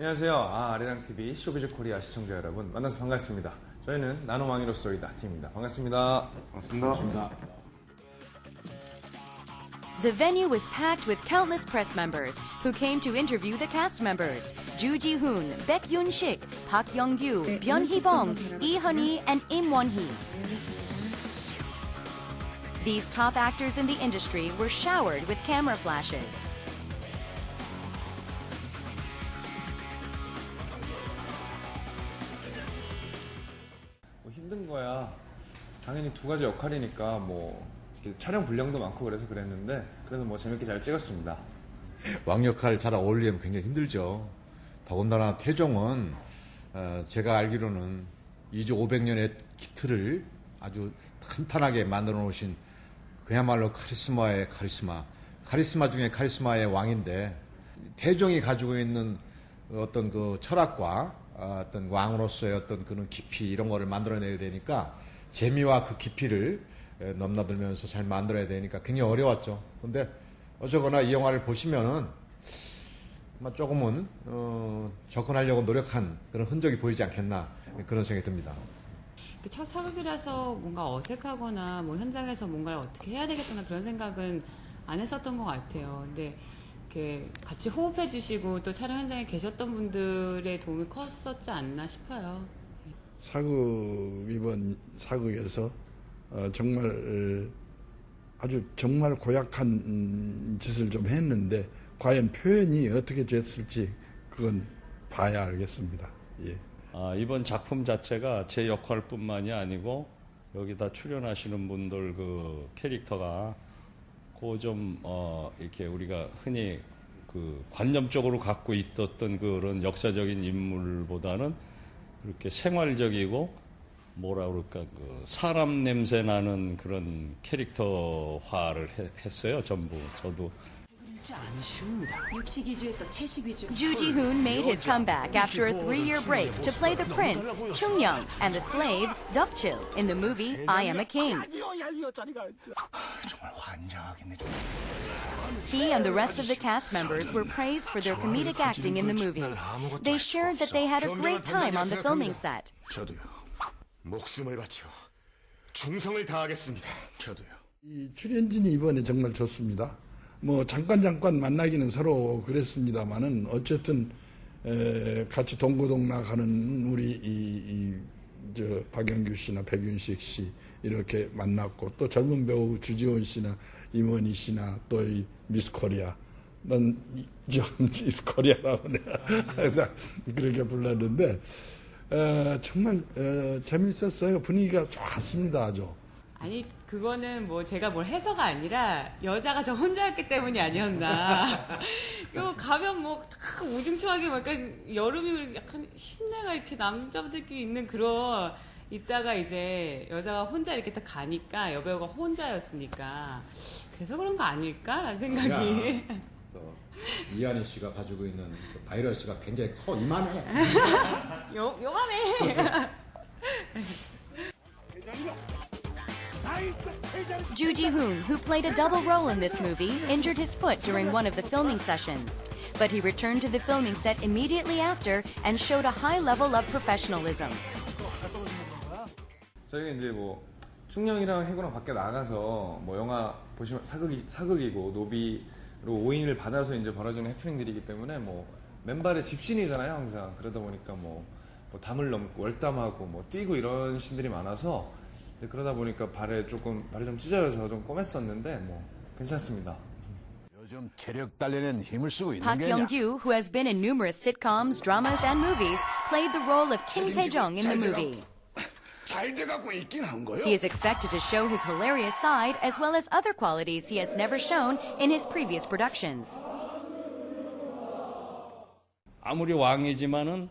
안녕하세요. 아, 아리랑TV 쇼비즈 코리아 시청자 여러분. 만나서 반갑습니다. 저희는 나노왕이로서이다 팀입니다. 반갑습니다. 반갑습니다. The venue was packed with countless press members who came to interview the cast members Ju Ji Hoon, Baek Yoon Sik, Park Young Gyu, Byun Hee Bong, Lee Hun Hee, and Im Won Hee. These top actors in the industry were showered with camera flashes. 거야. 당연히 두 가지 역할이니까 뭐 촬영 분량도 많고 그래서 그랬는데 그래도 뭐 재밌게 잘 찍었습니다. 왕 역할 잘 어울리면 굉장히 힘들죠. 더군다나 태종은 어, 제가 알기로는 2주 500년의 키트를 아주 탄탄하게 만들어 놓으신 그야말로 카리스마의 카리스마, 카리스마 중에 카리스마의 왕인데 태종이 가지고 있는 어떤 그 철학과 어, 어떤 왕으로서의 어떤 그런 깊이 이런 거를 만들어내야 되니까 재미와 그 깊이를 에, 넘나들면서 잘 만들어야 되니까 굉장히 어려웠죠. 근데 어쩌거나 이 영화를 보시면은 조금은 어, 접근하려고 노력한 그런 흔적이 보이지 않겠나 그런 생각이 듭니다. 그첫 사극이라서 뭔가 어색하거나 뭐 현장에서 뭔가를 어떻게 해야 되겠구나 그런 생각은 안 했었던 것 같아요. 근데 이렇게 같이 호흡해 주시고 또 촬영 현장에 계셨던 분들의 도움이 컸었지 않나 싶어요. 사극 이번 사극에서 어, 정말 아주 정말 고약한 음, 짓을 좀 했는데 과연 표현이 어떻게 됐을지 그건 봐야 알겠습니다. 예. 아, 이번 작품 자체가 제 역할뿐만이 아니고 여기다 출연하시는 분들 그 캐릭터가 그좀 어, 이렇게 우리가 흔히 그 관념적으로 갖고 있었던 그런 역사적인 인물보다는 이렇게 생활적이고 뭐라 그럴까 그 사람 냄새 나는 그런 캐릭터화를 해- 했어요 전부. 저도 Ju Ji Hoon made his comeback after a three-year break to play the prince, Chung Young, and the slave, Dukchil, in the movie I Am a King. He and the rest of the cast members were praised for their comedic acting in the movie. They shared that they had a great time on the filming set. 저도요. 목숨을 바쳐 충성을 다하겠습니다. 저도요. 이 출연진이 이번에 정말 좋습니다. 뭐 잠깐 잠깐 만나기는 서로 그랬습니다만은 어쨌든 에, 같이 동고동락 하는 우리 이, 이, 저 박영규 씨나 백윤식 씨 이렇게 만났고 또 젊은 배우 주지원 씨나 임원희 씨나 또 이 미스 코리아 난 이- 미스 코리아라고 내가 항상 그렇게 불렀는데 에, 정말 에, 재밌었어요. 분위기가 좋았습니다. 아주. 아니 그거는 뭐 제가 뭘 해서가 아니라 여자가 저 혼자였기 때문이 아니었나. 이거 가면 뭐다 우중충하게 뭐 약간 여름이 약간 신내가 이렇게 남자들끼리 있는 그런 있다가 이제 여자가 혼자 이렇게 딱 가니까 여배우가 혼자였으니까 그래서 그런 거 아닐까라는 생각이. 또 이한희 씨가 가지고 있는 그 바이러스가 굉장히 커 이만해. 요 요만해. Ju Ji Hoon, who played a double role in this movie, injured his foot during one of the filming sessions. But he returned to the filming set immediately after and showed a high level of professionalism. 저희가 이제 뭐 충령이랑 해구랑 밖에 나가서 뭐 영화 보시면 사극이 사극이고 노비로 오인을 받아서 이제 벌어지는 해프닝들이기 때문에 뭐 맨발의 집신이잖아요 항상 그러다 보니까 뭐, 뭐 담을 넘고 월담하고 뭐 뛰고 이런 신들이 많아서 그러다 보니까 발에 조금 발이 좀 찢어져서 좀 꼬맸었는데 뭐 괜찮습니다. 요즘 체력 단련엔 힘을 쓰고 있는 Park 게냐? Gyu, who has been in numerous sitcoms, dramas, and movies, played the role of King Taejong in the movie. 잘 돼가고 있긴 한 거요. He is expected to show his hilarious side as well as other qualities he has never shown in his previous productions. 아무리 왕이지만은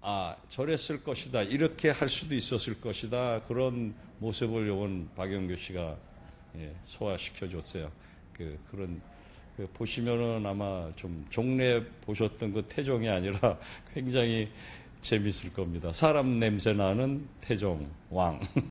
아 저랬을 것이다 이렇게 할 수도 있었을 것이다 그런 모습을 요번 박영규 씨가 예, 소화시켜 줬어요. 그 그런 그 보시면은 아마 좀 종래 보셨던 그 태종이 아니라 굉장히 재밌을 겁니다. 사람 냄새 나는 태종 왕.